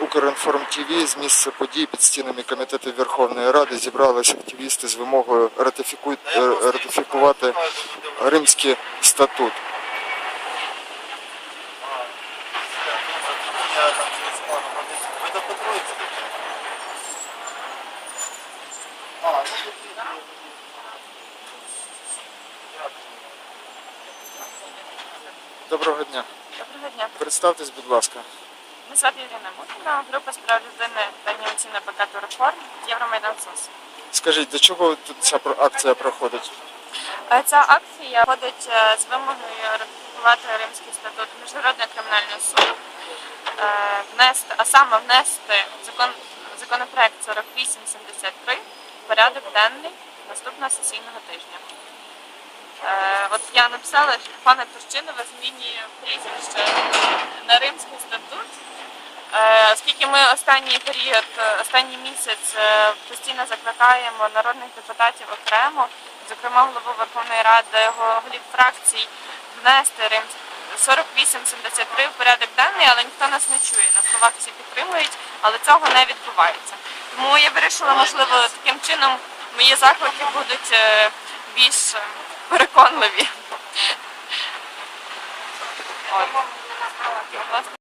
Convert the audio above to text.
Укрінформ ТВ з місця подій під стінами Комітету Верховної Ради зібралися активісти з вимогою ратифіку- е, ратифікувати Римський статут. Доброго дня. Доброго дня. Представтесь, будь ласка. Мене звати Ірина Мутіна, група справ людини та ініційна пакету реформ Євромайдан СОС. Скажіть, до чого тут ця акція проходить? Е, Ця акція входить е, з вимогою ратифікувати Римський статут Міжнародного кримінального суду, е, внести, а саме внести закон, законопроект 4873 в порядок денний наступного сесійного тижня. От я написала, що пане Турчинова змінює прізвище на Римський статут. Останній період, е, останній місяць е, постійно закликаємо народних депутатів окремо, зокрема голову Верховної Ради, його голів фракцій, внести Рим 4873 в порядок денний, але ніхто нас не чує. На словах всі підтримують, але цього не відбувається. Тому я вирішила, можливо, таким чином мої заклики будуть е, більш переконливі.